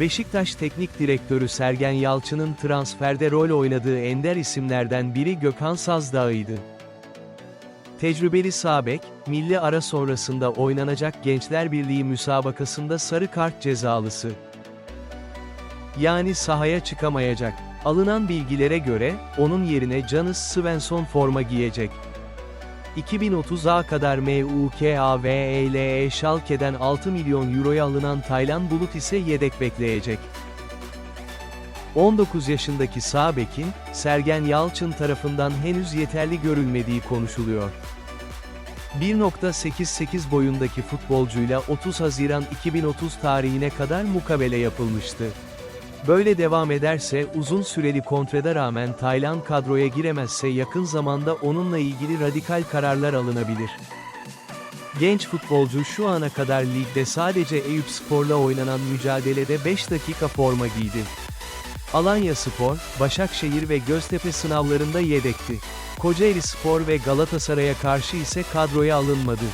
Beşiktaş Teknik Direktörü Sergen Yalçın'ın transferde rol oynadığı ender isimlerden biri Gökhan Sazdağ'ıydı. Tecrübeli Sabek, milli ara sonrasında oynanacak Gençler Birliği müsabakasında sarı kart cezalısı. Yani sahaya çıkamayacak. Alınan bilgilere göre, onun yerine Canis Svensson forma giyecek. 2030'a kadar MUKAVELE Schalke'den 6 milyon euroya alınan Taylan Bulut ise yedek bekleyecek. 19 yaşındaki sağ bekin, Sergen Yalçın tarafından henüz yeterli görülmediği konuşuluyor. 1.88 boyundaki futbolcuyla 30 Haziran 2030 tarihine kadar mukabele yapılmıştı. Böyle devam ederse uzun süreli kontrada rağmen Taylan kadroya giremezse yakın zamanda onunla ilgili radikal kararlar alınabilir. Genç futbolcu şu ana kadar ligde sadece Eyüp Spor'la oynanan mücadelede 5 dakika forma giydi. Alanya Spor, Başakşehir ve Göztepe sınavlarında yedekti. Kocaeli Spor ve Galatasaray'a karşı ise kadroya alınmadı.